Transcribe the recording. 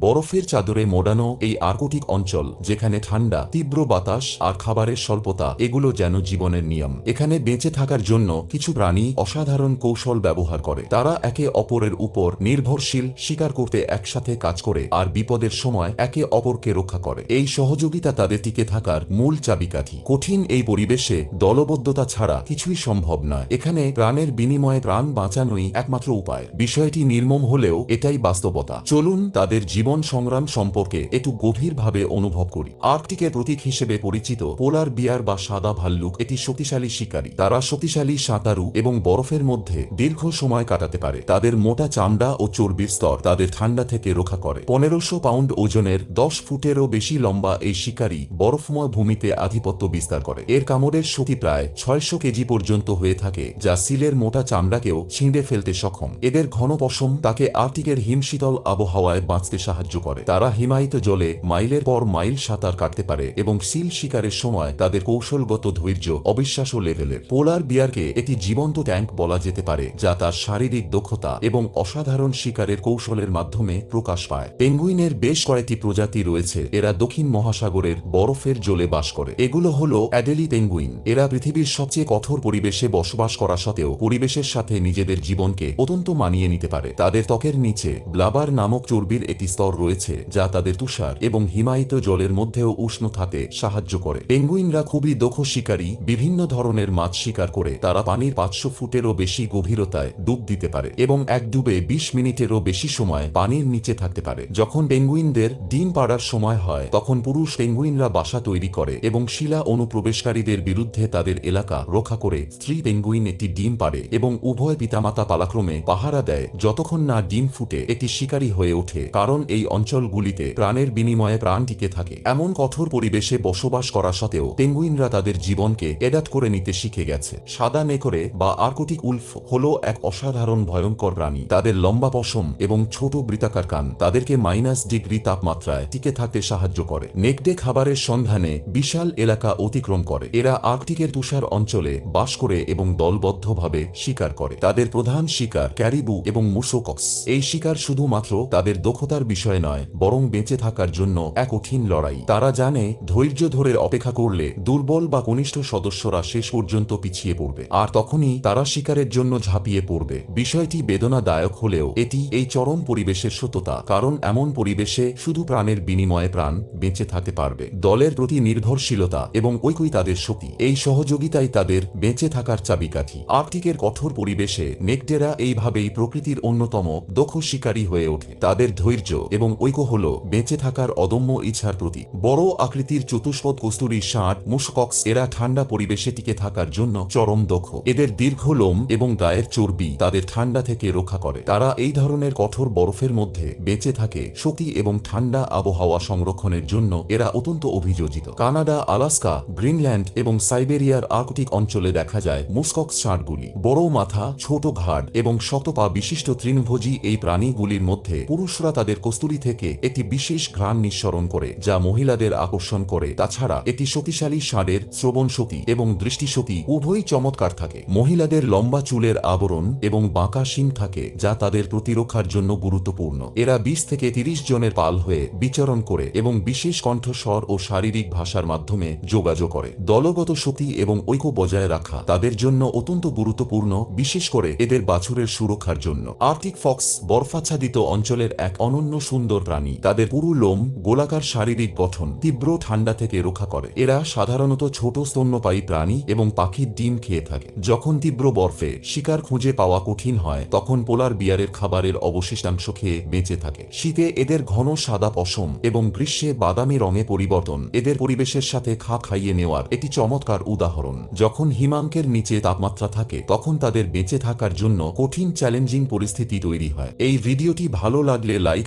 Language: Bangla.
বরফের চাদরে মোড়ানো এই আর্কটিক অঞ্চল, যেখানে ঠান্ডা, তীব্র বাতাস আর খাবারের স্বল্পতা, এগুলো যেন জীবনের নিয়ম। এখানে বেঁচে থাকার জন্য কিছু প্রাণী অসাধারণ কৌশল ব্যবহার করে। তারা একে অপরের উপর নির্ভরশীল, শিকার করতে একসাথে কাজ করে আর বিপদের সময় একে অপরকে রক্ষা করে। এই সহযোগিতা তাদের টিকে থাকার মূল চাবিকাঠি। কঠিন এই পরিবেশে দলবদ্ধতা ছাড়া কিছুই সম্ভব নয়। এখানে প্রাণের বিনিময়ে প্রাণ বাঁচানোই একমাত্র উপায়। বিষয়টি নির্মম হলেও এটাই বাস্তবতা। চলুন তাদের জীবন সংগ্রাম সম্পর্কে একটু গভীরভাবে অনুভব করি। আর্কটিকের প্রতীক হিসেবে পরিচিত পোলার বিয়ার বা সাদা ভাল্লুক এটি শক্তিশালী শিকারী। তারা শক্তিশালী সাঁতারু এবং বরফের মধ্যে দীর্ঘ সময় কাটাতে পারে। তাদের মোটা চামড়া ও চর্বির স্তর তাদের ঠান্ডা থেকে রক্ষা করে। পনেরোশো পাউন্ড ওজনের দশ ফুটেরও বেশি লম্বা এই শিকারী বরফময় ভূমিতে আধিপত্য বিস্তার করে। এর কামড়ের শক্তি প্রায় ছয়শো কেজি পর্যন্ত হয়ে থাকে, যা সিলের মোটা চামড়াকেও ছিঁড়ে ফেলতে সক্ষম। এদের ঘন পশম তাকে আর্টিকের হিমশীতল আবহাওয়ায় বাঁচতে সাহায্য করে। তারা হিমায়িত জলে মাইলের পর মাইল সাঁতার কাটতে পারে এবং সিল শিকারের সময় তাদের কৌশলগত ধৈর্য, অবিশ্বাস্য লেভেলের। পোলার বিয়ারকে একটি জীবন্ত ট্যাঙ্ক বলা যেতে পারে, যা তার শারীরিক দক্ষতা এবং অসাধারণ শিকারের কৌশলের মাধ্যমে প্রকাশ পায়। পেঙ্গুইনের বেশ কয়েকটি প্রজাতি রয়েছে, এরা দক্ষিণ মহাসাগরের বরফের জলে বাস করে। এগুলো হল অ্যাডেলি পেঙ্গুইন। এরা পৃথিবীর সবচেয়ে কঠোর পরিবেশে বসবাস করা সত্ত্বেও পরিবেশের সাথে নিজেদের জীবনকে অত্যন্ত মানিয়ে নিতে পারে। তাদের ত্বকের নিচে ব্লাবার নামক চর্বির একটি স্তর রয়েছে, যা তাদের তুষার এবং হিমায়িত জলের মধ্যেও উষ্ণ থাকতে সাহায্য করে। পেঙ্গুইনরা খুবই দক্ষ শিকারী, বিভিন্ন ধরনের মাছ শিকার করে, তারা পানির পাঁচশো ফুটেরও বেশি গভীরতায় ডুব দিতে পারে এবং এক ডুবে বিশ মিনিটেরও বেশি সময় পানির নিচে থাকতে পারে। যখন পেঙ্গুইনদের ডিম পাড়ার সময় হয়, তখন পুরুষ পেঙ্গুইনরা বাসা তৈরি করে এবং শিলা অনুপ্রবেশকারীদের বিরুদ্ধে তাদের এলাকা রক্ষা করে স্ত্রী পেঙ্গুইন একটি ডিম পাড়ে এবং উভয় পিতামাতা পালাক্রমে পাহারা দেয়, যতক্ষণ না ডিম ফুটে একটি শিকারী হয়ে ওঠে। কারণ এই অঞ্চলগুলিতে প্রাণের বিনিময়ে প্রাণ টিকে থাকে। এমন কঠোর পরিবেশে বসবাস করা সত্ত্বেও পেঙ্গুইনরা তাদের জীবনকে এডাপ্ট করে নিতে শিখে গেছে। সাদা নেকড়ে বা আর্কটিক উলফ হল এক অসাধারণ ভয়ঙ্কর প্রাণী। তাদের লম্বা পশম এবং ছোট বৃত্তাকার কান তাদেরকে মাইনাস ডিগ্রি তাপমাত্রায় টিকে থাকতে সাহায্য করে। নেকড়ে খাবারের সন্ধানে বিশাল এলাকা অতিক্রম করে। এরা আর্কটিকের তুষার অঞ্চলে বাস করে এবং দলবদ্ধভাবে শিকার করে। তাদের প্রধান শিকার ক্যারিবু এবং মুসোকক্স। এই শিকার শুধুমাত্র তাদের দক্ষতার বিষয় নয়, বরং বেঁচে থাকার জন্য এক কঠিন লড়াই। তারা জানে, ধৈর্য ধরে অপেক্ষা করলে দুর্বল বা কনিষ্ঠ সদস্যরা শেষ পর্যন্ত পিছিয়ে পড়বে, আর তখনই তারা শিকারের জন্য ঝাঁপিয়ে পড়বে। বিষয়টি বেদনাদায়ক হলেও এটি এই চরম পরিবেশের সত্যতা, কারণ এমন পরিবেশে শুধু প্রাণের বিনিময়ে প্রাণ বেঁচে থাকতে পারবে। দলের প্রতি নির্ভরশীলতা এবং ঐক্যই তাদের শক্তি, এই সহযোগিতাই তাদের বেঁচে থাকার চাবিকাঠি। আর্কটিকের কঠোর পরিবেশে নেকডেরা এইভাবেই প্রকৃতির অন্যতম দক্ষ শিকারী হয়ে ওঠে। তাদের ধৈর্য এবং ঐক্য হল বেঁচে থাকার অদম্য ইচ্ছার প্রতি বড় আকৃতির চতুষ্পদ কস্তুরী ষাঁড় মুসকক্স এরা ঠান্ডা পরিবেশে টিকে থাকার জন্য চরম দক্ষ। এদের দীর্ঘ লোম এবং গায়ের চর্বি তাদের ঠান্ডা থেকে রক্ষা করে। তারা এই ধরনের কঠোর বরফের মধ্যে বেঁচে থাকে শক্তি এবং ঠান্ডা আবহাওয়া সংরক্ষণের জন্য এরা অত্যন্ত অভিযোজিত। কানাডা, আলাস্কা, গ্রিনল্যান্ড এবং সাইবেরিয়ার আর্কটিক অঞ্চলে দেখা যায় মুসকক্স ষাঁড়গুলি। বড় মাথা, ছোট ঘাট এবং শতপা বিশিষ্ট তৃণভোজী এই প্রাণীগুলির মধ্যে পুরুষরা তাদের কস্তুরি থেকে একটি বিশেষ ঘ্রাণ নিঃসরণ করে, যা মহিলাদের আকর্ষণ করে। তাছাড়া একটি শক্তিশালী ষাঁড়ের শ্রবণ শক্তি এবং দৃষ্টিশক্তি উভয়ই চমৎকার থাকে। মহিলাদের লম্বা চুলের আবরণ এবং বাঁকা শিং থাকে, যা তাদের প্রতিরক্ষার জন্য গুরুত্বপূর্ণ। এরা বিশ থেকে তিরিশ জনের পাল হয়ে বিচরণ করে এবং বিশেষ কণ্ঠস্বর ও শারীরিক ভাষার মাধ্যমে যোগাযোগ করে। দলগত শক্তি এবং ঐক্য বজায় রাখা তাদের জন্য অত্যন্ত গুরুত্বপূর্ণ, বিশেষ করে এদের বাছুরের সুরক্ষার জন্য। আর্টিক ফক্স বরফাচ্ছাদিত অঞ্চলের এক অনন্য সুন্দর প্রাণী তাদের পুরু লোম, গোলাকার শারীরিক গঠন, তীব্র ঠান্ডা থেকে রক্ষা করে। এরা সাধারণত ছোট স্তন্যপায়ী প্রাণী এবং পাখির ডিম খেয়ে থাকে। যখন তীব্র বরফে শিকার খুঁজে পাওয়া কঠিন হয়, তখন পোলার বিয়ারের খাবারের অবশিষ্টাংশ খেয়ে বেঁচে থাকে। শীতে এদের ঘন সাদা পশম এবং গ্রীষ্মে বাদামি রঙে পরিবর্তন। এদের পরিবেশের সাথে খা খাইয়ে নেওয়ার একটি চমৎকার উদাহরণ। যখন হিমাঙ্কের নিচে তাপমাত্রা থাকে, তখন তাদের বেঁচে থাকার জন্য কঠিন চ্যালেঞ্জিং পরিস্থিতি তৈরি হয়। এই ভিডিওটি ভালো লাগলে লাইক